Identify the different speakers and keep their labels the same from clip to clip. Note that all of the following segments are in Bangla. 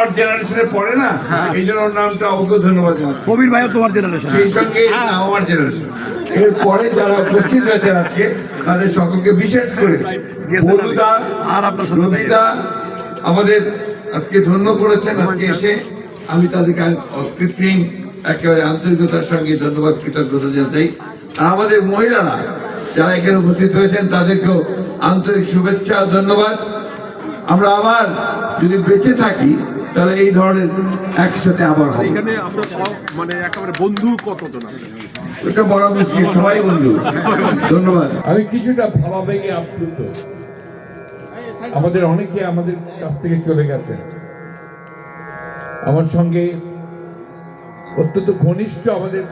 Speaker 1: আমার জেনারেশনে পড়ে না এই জন্য ওর নামটা ওকে ধন্যবাদ
Speaker 2: কবির ভাইও তোমার জেনারেশন
Speaker 1: সেই সঙ্গে আমার জেনারেশন এরপরে যারা উপস্থিত হয়েছেন আজকে তাদের সকলকে বিশেষ করে বলুদা
Speaker 2: আর আপনার
Speaker 1: রবিদা আমাদের আজকে ধন্য করেছেন আজকে এসে। আমি তাদেরকে কৃত্রিম একেবারে আন্তরিকতার সঙ্গে ধন্যবাদ কৃতজ্ঞতা জানাই। আর আমাদের মহিলারা যারা এখানে উপস্থিত হয়েছেন তাদেরকেও আন্তরিক শুভেচ্ছা ধন্যবাদ। আমরা আবার যদি বেঁচে থাকি তাহলে এই ধরনের একসাথে আবার হবে।
Speaker 3: এখানে আমরা সব মানে একেবারে বন্ধু কতজন আছে?
Speaker 1: এটা বড় মুশকিল সবাই বন্ধু। ধন্যবাদ। আমি কিছুটা ভাবাবেগে আপ্লুত। আমাদের অনেকে আমাদের কাছ থেকে চলে গেছে। আমার সঙ্গে অত্যন্ত ঘনিষ্ঠ আমাদের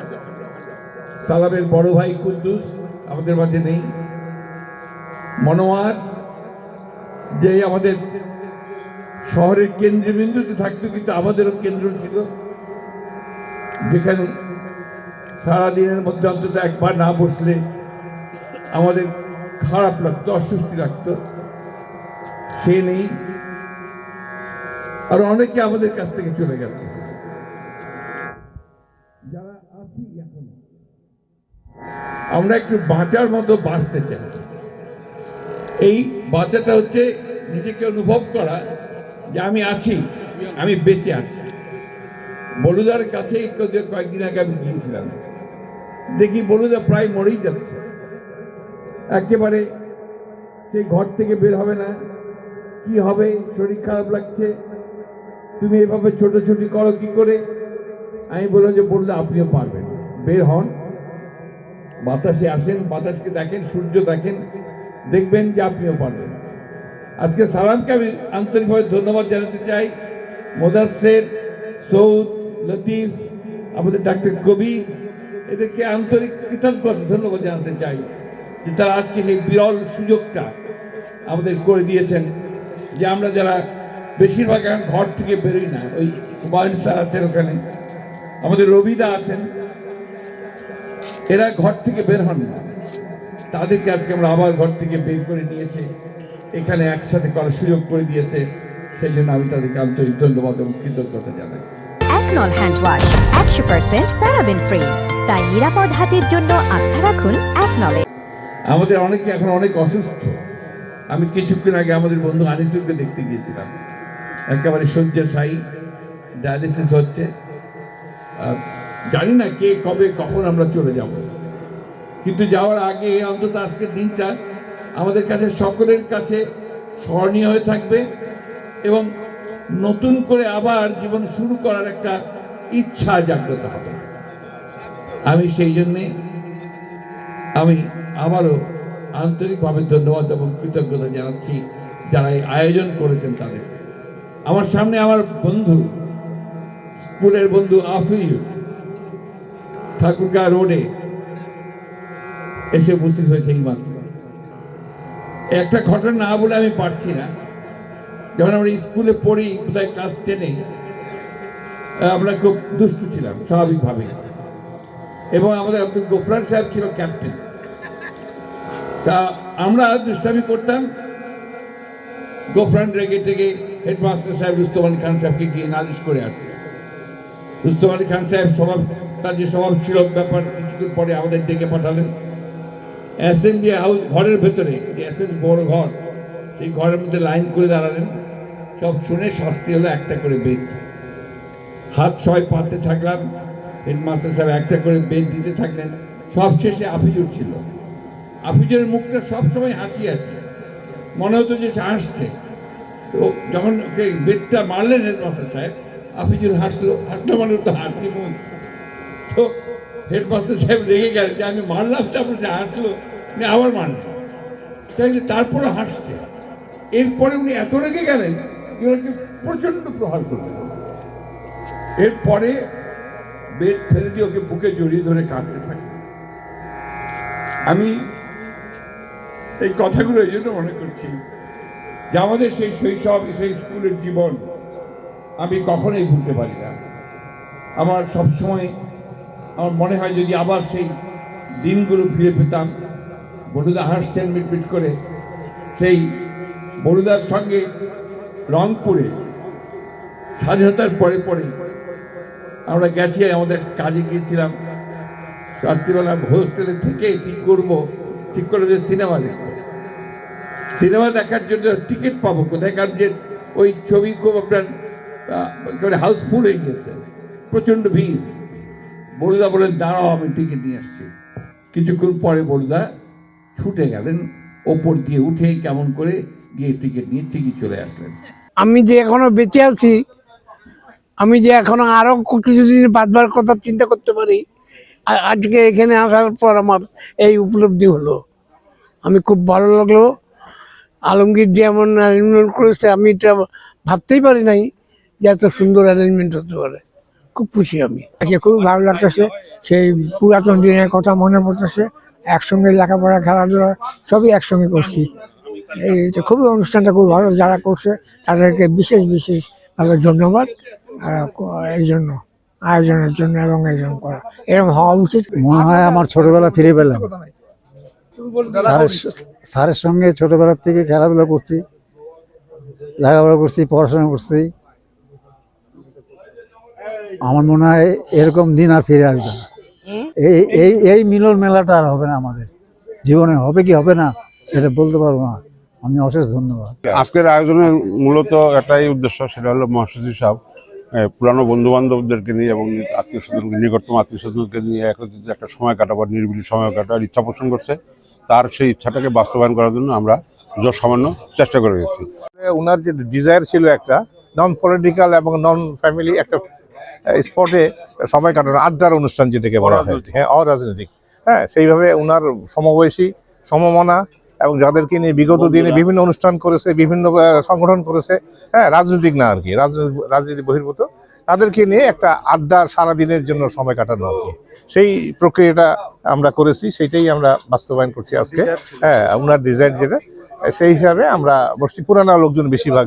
Speaker 1: সালামের বড় ভাই কুদ্দুস আমাদের মাঝে নেই। মনোয়ার যে আমাদের শহরের কেন্দ্রবিন্দুতে থাকতো কিন্তু আমাদেরও কেন্দ্র ছিল। যেখানে সারাদিনের মধ্যে অন্তত একবার না বসলে আমাদের খারাপ লাগতো, অস্বস্তি লাগতো। সে নেই। আর অনেকে আমাদের কাছ থেকে চলে গেছে। যারা আছি এখন, আমরা একটু বাঁচার মতো বাঁচতে চাই। এই বাঁচাটা হচ্ছে নিজেকে অনুভব করা যে আমি আছি, আমি বেঁচে আছি। বলুদার কাছে কয়েকদিন আগে আমি গিয়েছিলাম। দেখি বলুদা প্রায় মরেই যাচ্ছে। একেবারে সে ঘর থেকে বের হবে না। কি হবে? শরীর খারাপ লাগছে? তুমি এভাবে ছোটাছুটি করো কি করে? আমি বললাম যে বললে আপনিও পারবেন। বের হন। বাতাসে আসেন, বাতাসকে দেখেন, সূর্য দেখেন। দেখবেন যে আপনিও পারবেন। আজকে সালামকে আমি আন্তরিকভাবে ধন্যবাদ জানাতে চাই। মোদাসের সৌদ, লতিফ, আমাদের ডাক্তার কবি, এদেরকে আন্তরিক কৃতজ্ঞতা ধন্যবাদ জানাতে চাই যে তারা আজকে সেই বিরল সুযোগটা আমাদের করে দিয়েছেন যে আমরা যারা বেশিরভাগ এখন ঘর থেকে বেরোই না, ওই হুমায়ুন স্যার আছেন ওখানে, আমাদের রবিদা আছেন, এরা ঘর থেকে বের হন না। তাদেরকে আজকে আমরা আবার ঘর থেকে বের করে নিয়ে এসে এখানে একসাথে করার সুযোগ করে দিয়েছে সেই জন্য আমি তাদেরকে আন্তরিক ধন্যবাদ এবং কৃতজ্ঞতা জানাই।
Speaker 4: একনল হ্যান্ড ওয়াশ একশো পার্সেন্ট প্যারাবেন ফ্রি। তাই নিরাপদ হাতের জন্য আস্থা রাখুন একনলে
Speaker 1: আমাদের অনেকে এখন অনেক অসুস্থ। আমি কিছুক্ষণ আগে আমাদের বন্ধু আনিসুরকে দেখতে গিয়েছিলাম। একেবারে শয্যাশায়ী ডায়ালিসিস হচ্ছে। জানি না কে কবে কখন আমরা চলে যাব। কিন্তু যাওয়ার আগে অন্তত আজকের দিনটা আমাদের কাছে, সকলের কাছে স্মরণীয় হয়ে থাকবে এবং নতুন করে আবার জীবন শুরু করার একটা ইচ্ছা জাগ্রত হবে। আমি সেই জন্যে আমি আবারও আন্তরিকভাবে ধন্যবাদ এবং কৃতজ্ঞতা জানাচ্ছি যারা এই আয়োজন করেছেন তাদের। আমার সামনে আমার বন্ধু, স্কুলের বন্ধু আফিজ ঠাকুরগা রোডে এসে উপস্থিত হয়েছে এই মাত্র। একটা ঘটনা না বলে আমি পারছি না। যখন আমরা স্কুলে পড়ি কোথায় ক্লাস টেনে আমরা খুব দুষ্টু ছিলাম, স্বাভাবিকভাবে। এবং আমাদের আব্দুল গোফরান সাহেব ছিল ক্যাপ্টেন তা আমরা দুষ্টামি করতাম। গোফরান রেগে টেগে হেডমাস্টার সাহেব রুস্তম আলী খান সাহেবকে গিয়ে নালিশ করে আসে। রুস্তম আলী খান সাহেব স্বভাব, তার যে স্বভাব ছিল ব্যাপার, কিছুদিন পরে আমাদের ডেকে পাঠালেন। অ্যাসেম্বলি হাউস ঘরের ভেতরে যে অ্যাসেম্বলি বড় ঘর, সেই ঘরের মধ্যে লাইন করে দাঁড়ালেন। সব শুনে শাস্তি হলো একটা করে বেদ। হাত সবাই পাতে থাকলাম, হেডমাস্টার সাহেব একটা করে বেদ দিতে থাকলেন। সব শেষে আফিজুর ছিল। আফিজুরের মুখটা সবসময় হাসি আসে। মনে হতো যে সে হাসছে। তো যখন বেদটা মারলেন হেডমাস্টার সাহেব, আফিজুর হাসলো। হাসলো মানে তো হাসি মুখ। তো হেডমাস্টার সাহেব রেগে গেলেন যে আমি মারলাম, তারপর সে হাসলো, উনি আবার মারলেন তাই তারপরে হাসছে। এরপরে উনি এত রেগে গেলেন যে ওনাকে প্রচণ্ড প্রহার করলেন। এরপরে বেদ ফেলে দিয়ে ওকে বুকে জড়িয়ে ধরে কাঁদতে থাকে। আমি এই কথাগুলো এই জন্য মনে করছি যে আমাদের সেই শৈশব, সেই স্কুলের জীবন আমি কখনোই ভুলতে পারি না। আমার সবসময় আমার মনে হয় যদি আবার সেই দিনগুলো ফিরে পেতাম বড়ুদা হাসছেন মিটমিট করে, সেই বড়ুদার সঙ্গে রংপুরে, স্বাধীনতার পরে পরে আমরা গেছি আমাদের কাজে গিয়েছিলাম। রাত্রিবেলা হোস্টেলে থেকে ঠিক করব, ঠিক করল যে সিনেমা দেখব। সিনেমা দেখার জন্য টিকিট পাবো কোথায়? কারণ যে ওই ছবি খুব আপনার হাউসফুল হয়ে গেছে। প্রচণ্ড ভিড়। বলুদা বলেন, দাঁড়াও, আমি টিকিট নিয়ে আসছি। কিছুক্ষণ পরে বলুদা ছুটে গেলেন, ওপর দিয়ে উঠে কেমন করে গিয়ে টিকিট নিয়ে ঠিকই চলে আসলেন।
Speaker 5: আমি যে এখনও বেঁচে আছি, আমি যে এখনও আরও কিছুদিন বাঁচবার কথা চিন্তা করতে পারি আজকে এখানে আসার পর আমার এই উপলব্ধি হলো। আমি খুব ভালো লাগল। আলমগীর যে এমন অ্যারেঞ্জমেন্ট করেছে, আমি এটা ভাবতেই পারি নাই যে এত সুন্দর অ্যারেঞ্জমেন্ট হতে পারে। খুব খুশি আমি।
Speaker 6: আজকে খুবই ভালো লাগতেছে। সেই পুরাতন দিনের কথা মনে পড়তেছে। একসঙ্গে লেখাপড়া খেলাধুলা সবই একসঙ্গে করছি। এই তো খুবই অনুষ্ঠানটা খুব ভালো যারা করছে তাদেরকে বিশেষ বিশেষভাবে ধন্যবাদ। এই জন্য আয়োজনের জন্য এবং আয়োজন করা। এরকম হওয়া উচিত।
Speaker 7: মনে হয় আমার ছোটবেলা ফিরে পেলাম। স্যারের স্যারের সঙ্গে ছোটবেলার থেকে খেলাধুলা করছি লেখাপড়া করছি পড়াশোনা করছি। আমার মনে হয় এরকম দিন আর ফিরে আসবে না। এই এই এই মিলন মেলাটা আর হবে না আমাদের। জীবনে হবে কি হবে না সেটা বলতে পারব না। আমি অশেষ ধন্যবাদ।
Speaker 8: আজকের আয়োজনের মূলত একটাই উদ্দেশ্য সেটা হলো মহাসচিব সাহেব পুরানো বন্ধু বান্ধবদেরকে নিয়ে এবং আত্মীয় স্বজনকে নিকটতম আত্মীয় স্বজনকে নিয়ে একত্রিত একটা সময় কাটাবার নিরিবিলি সময় কাটাবার ইচ্ছা পোষণ করছে। তার সেই ইচ্ছাটাকে বাস্তবায়ন করার জন্য আমরা যত সামান্য চেষ্টা করে গেছি।
Speaker 9: ওনার যে ডিজায়ার ছিল একটা নন পলিটিক্যাল এবং নন ফ্যামিলি একটা স্পটে সময় কাটানো আড্ডার অনুষ্ঠান যেটাকে বলা হয়। হ্যাঁ অরাজনৈতিক। হ্যাঁ সেইভাবে ওনার সমবয়সী সমমনা এবং যাদেরকে নিয়ে বিগত দিনে বিভিন্ন অনুষ্ঠান করেছে বিভিন্ন সংগঠন করেছে হ্যাঁ রাজনৈতিক না আর কি রাজনৈতিক রাজনীতি বহির্ভূত তাদেরকে নিয়ে একটা আড্ডা সারাদিনের জন্য সময় কাটানো আর কি। সেই প্রক্রিয়াটা আমরা করেছি সেটাই আমরা বাস্তবায়ন করছি আজকে। হ্যাঁ ওনার ডিজাইন যেটা সেই হিসাবে আমরা বসছি। পুরানা লোকজন বেশিরভাগ